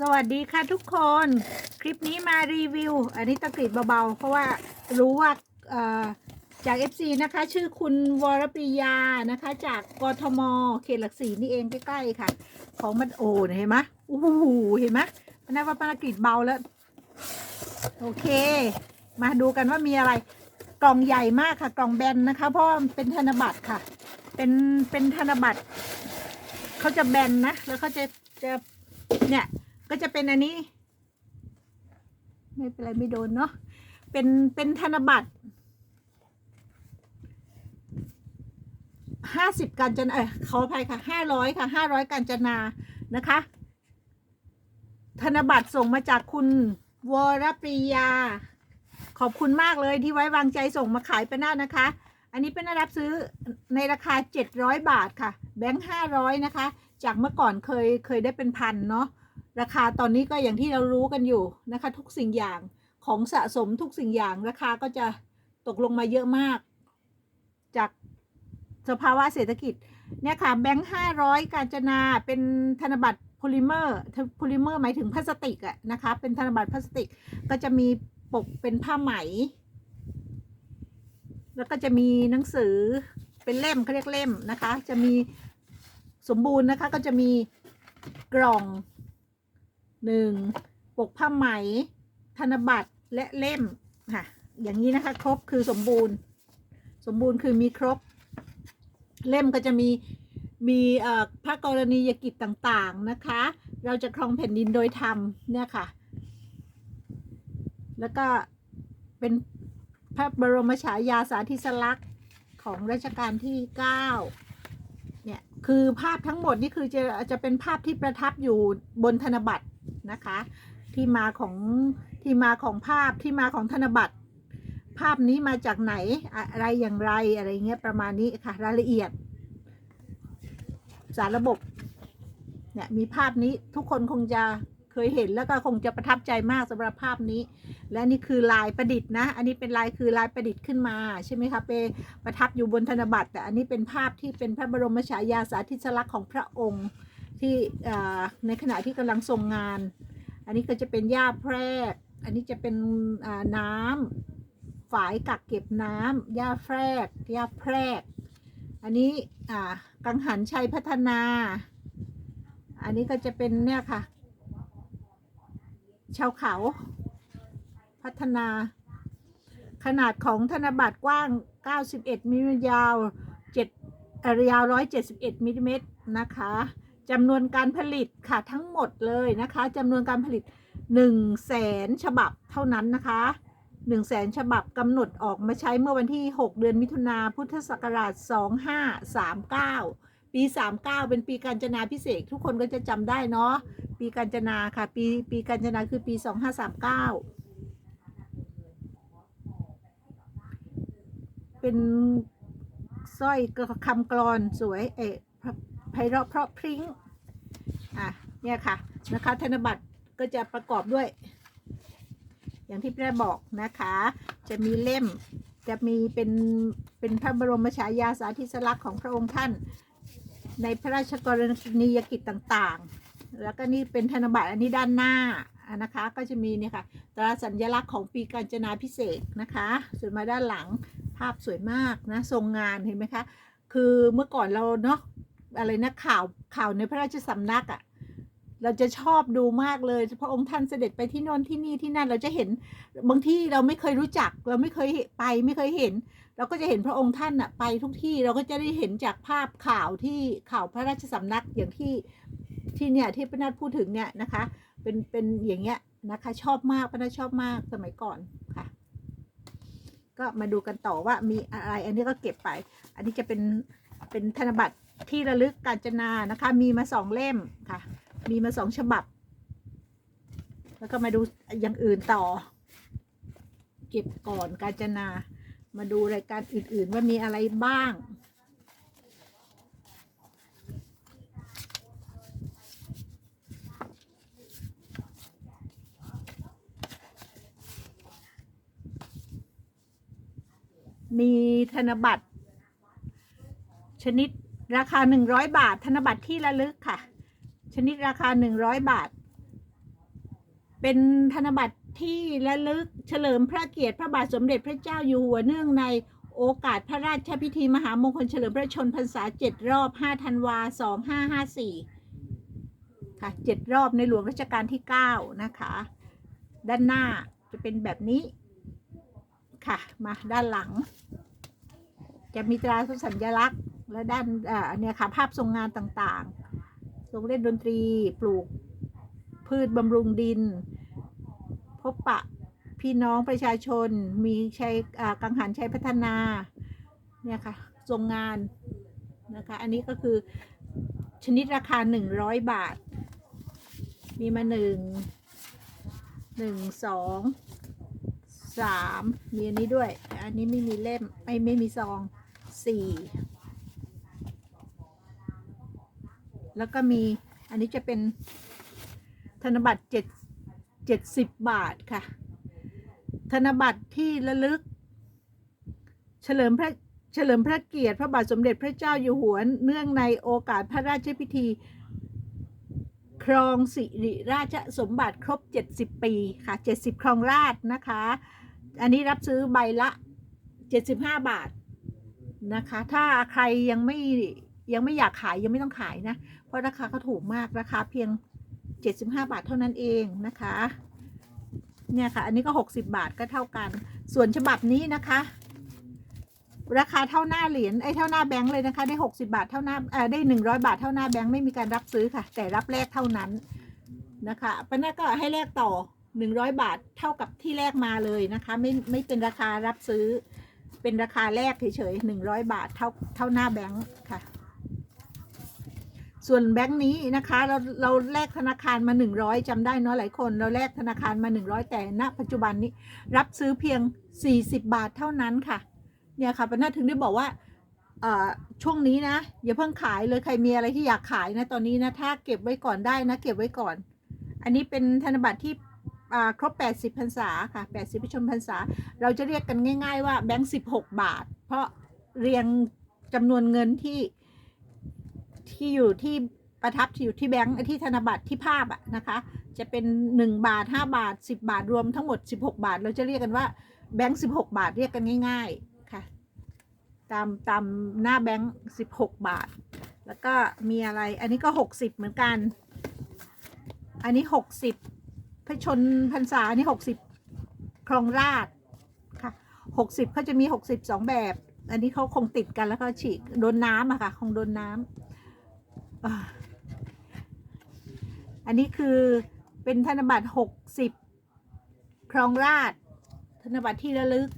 สวัสดีค่ะทุกคน คลิปนี้มารีวิว อันนี้ตะกรีดเบาๆ เพราะว่ารู้ว่าเอ่อจาก FC นะคะ ชื่อคุณวรปริยานะคะ จากกทมเขตหลักสี่นี่เองใกล้ๆค่ะ ของมันโอนเห็นไหมโอ้โหเห็นไหมมันน่าว่าปากรีดเบาแล้ว โอเค มาดูกันว่ามีอะไร กล่องใหญ่มากค่ะ กล่องแบนนะคะ เพราะเป็นธนบัตรค่ะ เป็นเป็นธนบัตรเขาจะแบนนะ แล้วเขาจะจะเนี่ย ก็จะเป็นอันนี้ ไม่เป็นไรไม่โดนเนาะเป็นเป็นธนบัตรห้าสิบการจนาเออขออภัยค่ะห้าร้อยค่ะห้าร้อยการจนานะคะ ธนบัตรส่งมาจากคุณวรปริยา ขอบคุณมากเลยที่ไว้วางใจส่งมาขายเป็นหน้านะคะ อันนี้เป็นน้ารับซื้อในราคา 700 บาทค่ะ แบงค์500 นะคะ จากเมื่อก่อนเคยเคยได้เป็นพันเนาะ ราคาตอนนี้ก็อย่างที่เรารู้กันอยู่นะคะ ทุกสิ่งอย่างของสะสมทุกสิ่งอย่างราคาก็จะตกลงมาเยอะมาก จากสภาวะเศรษฐกิจเนี่ยค่ะแบงค์ห้าร้อยกาญจนาเป็นธนบัตรโพลิเมอร์โพลิเมอร์หมายถึงพลาสติกอะนะคะ เป็นธนบัตรพลาสติกก็จะมีปกเป็นผ้าไหม แล้วก็จะมีหนังสือเป็นเล่มเขาเรียกเล่มนะคะ จะมีสมบูรณ์นะคะก็จะมีกล่อง หนึ่งปกผ้าไหม ธนบัตรและเล่มค่ะ อย่างนี้นะคะ ครบคือสมบูรณ์ สมบูรณ์คือมีครบ เล่มก็จะมีมีพระกรณียกิจต่างๆนะคะ เราจะครองแผ่นดินโดยธรรมเนี่ยค่ะ แล้วก็เป็นพระบรมฉายาสาธิสลักษณ์ของรัชกาลที่เก้าเนี่ย คือภาพทั้งหมดนี่คือจะจะเป็นภาพที่ประทับอยู่บนธนบัตร นะคะ ที่มาของที่มาของภาพที่มาของธนบัตร ภาพนี้มาจากไหนอะไรอย่างไรอะไรเงี้ยประมาณนี้ค่ะรายละเอียด สารระบบเนี่ยมีภาพนี้ทุกคนคงจะเคยเห็นแล้วก็คงจะประทับใจมากสำหรับภาพนี้ และนี่คือลายประดิษฐ์นะ อันนี้เป็นลายคือลายประดิษฐ์ขึ้นมาใช่ไหมคะเปประทับอยู่บนธนบัตร แต่อันนี้เป็นภาพที่เป็นพระบรมฉายาสาธิสลักษณ์ของพระองค์ ที่ในขณะที่กำลังทรงงาน อันนี้ก็จะเป็นหญ้าแพรก อันนี้จะเป็นน้ำฝายกักเก็บน้ำหญ้าแพรกหญ้าแพรก อันนี้กังหันชัยพัฒนา อันนี้ก็จะเป็นเนี่ยค่ะ ชาวเขาพัฒนา ขนาดของธนบัตรกว้าง 91มิลลิเมตรยาว7เอ่อยาว 171มิลลิเมตรนะคะ จำนวนการผลิตค่ะทั้งหมดเลยนะคะจำนวนการผลิต1แสนฉบับเท่านั้นนะคะ1แสนฉบับกำหนดออกมาใช้เมื่อวันที่ 6 เดือนมิถุนาพุทธศักราช 2539 ปี 39 เป็นปีการจนาพิเศษทุกคนก็จะจำได้เนาะปีการจนาค่ะ ปีปีการจนาคือปี 2539 เป็นสร้อยคำกรอนสวยเอะ ไพเราะเพราะพริ้งอะเนี่ยค่ะนะคะ ธนบัตรก็จะประกอบด้วย อย่างที่ได้บอกนะคะ จะมีเล่มจะมีเป็นเป็นพระบรมฉายาสาธิสลักษณ์ของพระองค์ท่าน ในพระราชกรณียกิจต่างๆ แล้วก็นี่เป็นธนบัตรอันนี้ด้านหน้านะคะก็จะมีเนี่ยค่ะตราสัญลักษณ์ของปีการจนาพิเศษกนะคะส่วนมาด้านหลังภาพสวยมากนะทรงงานเห็นไหมคะ คือเมื่อก่อนเราเนาะ อะไรนะข่าวข่าวในพระราชสำนักอะ่ะเราจะชอบดูมากเลยพระองค์ท่านเสด็จไปที่โน่นที่นี่ที่นั่นเราจะเห็นบางที่เราไม่เคยรู้จัก เราไม่เคยไปไม่เคยเห็น เราก็จะเห็นพระองค์ท่านอะไปทุกที่เราก็จะได้เห็นจากภาพข่าวที่ข่าวพระราชสำนักอย่างที่ที่เนี่ยที่พระนาถพูดถึงเนี่ยนะคะ เป็นเป็นอย่างเงี้ยนะคะ ชอบมากพระนาถชอบมากสมัยก่อนค่ะ ก็มาดูกันต่อว่ามีอะไร อันนี้ก็เก็บไป อันนี้จะเป็นเป็นธนบัตร ที่ระลึกกาญจนานะคะ มีมาสองเล่มค่ะ มีมาสองฉบับ แล้วก็มาดูอย่างอื่นต่อ เก็บก่อนกาญจนา มาดูรายการอื่น ๆ ว่ามีอะไรบ้างมีธนบัตร ชนิด ราคา 100 บาท ธนบัตรที่ระลึกค่ะ ชนิดราคา 100 บาท เป็นธนบัตรที่ระลึกเฉลิมพระเกียรติพระบาทสมเด็จพระเจ้าอยู่หัวเนื่องในโอกาสพระราชพิธีมหามงคลเฉลิมพระชนพรรษาเจ็ดรอบ 5 ธันวา 2554 ค่ะเจ็ดรอบในหลวงรัชกาลที่ 9 นะคะ ด้านหน้าจะเป็นแบบนี้ค่ะ มาด้านหลัง จะมีตราสัญลักษณ์ และด้านอ่าเนี่ยค่ะภาพทรงงานต่างๆ ทรงเล่นดนตรี ปลูกพืชบำรุงดิน พบปะพี่น้องประชาชน มีใชัยอ่ากังหันใชัยพัฒนา เนี่ยค่ะทรงงานนะคะ อันนี้ก็คือชนิดราคา 100 บาท มีมาหนึ่งหนึ่งสองสามมีอันนี้ด้วย อันนี้ไม่มีเล่ม ไม่ไม่มีซองสี่ แล้วก็มีอันนี้จะเป็นธนบัตรเจ็ดเจ็ดสิบบาทค่ะ ธนบัตรที่ระลึก เฉลิมพระเฉลิมพระเกียรติพระบาทสมเด็จพระเจ้าอยู่หัวเนื่องในโอกาสพระราชพิธี ครองสิริราชสมบัติครบ 70 ปีค่ะ 70 ครองราชนะคะ อันนี้รับซื้อใบละ 75 บาทนะคะ ถ้าใครยังไม่ ยังไม่อยากขายยังไม่ต้องขายนะ เพราะราคาเขาถูกมากราคาเพียง 75 บาทเท่านั้นเองนะคะ เนี่ยค่ะ อันนี้ก็ 60 บาทก็เท่ากัน ส่วนฉบับนี้นะคะ ราคาเท่าหน้าเหรียญไอ้เท่าหน้าแบงค์เลยนะคะ ได้ 60 บาทเท่าหน้าเอ่อได้ 100 บาทเท่าหน้าแบงค์ไม่มีการรับซื้อค่ะ แต่รับแลกเท่านั้นนะคะปันน่าก็ให้แลกต่อ 100 บาทเท่ากับที่แลกมาเลยนะคะ ไม่ไม่เป็นราคารับซื้อ เป็นราคาแลกเฉยๆ100 บาทเท่าเท่าหน้าแบงค์ค่ะ ส่วนแบงค์นี้นะคะเราเราแลกธนาคารมา 100จำได้เนาะหลายคน เราแลกธนาคารมา 100 แต่ณ ปัจจุบันนี้รับซื้อเพียง 40 บาทเท่านั้นค่ะเนี่ยค่ะปัญหาถึงได้บอกว่าเอ่อช่วงนี้นะอย่าเพิ่งขายเลยใครมีอะไรที่อยากขายนะตอนนี้นะถ้าเก็บไว้ก่อนได้นะเก็บไว้ก่อน อันนี้เป็นธนบัตรที่อ่าครบ 80พรรษาค่ะ 80พิชมพรรษา เราจะเรียกกันง่าย ๆ ว่าแบงค์16 บาท เพราะเรียงจำนวนเงินที่ ที่อยู่ที่ประทับอยู่ที่แบงค์ที่ธนบัตรที่ภาพอะนะคะ จะเป็น 1 บาท 5 บาท 10 บาทรวมทั้งหมด 16 บาท เราจะเรียกกันว่าแบงค์16 บาทเรียกกันง่าย ๆค่ะ ตามตามหน้าแบงค์16 บาท แล้วก็มีอะไรอันนี้ก็ 60 เหมือนกัน อันนี้ 60พระชนพรรษาอันนี้ 60 ครองราชค่ะ 60เขาจะมี60สองแบบ อันนี้เขาคงติดกันแล้วก็ฉีกโดนน้ำอะค่ะคงโดนน้ำ อันนี้คือเป็นธนบัตร60ครองราชธนบัตรที่ระลึก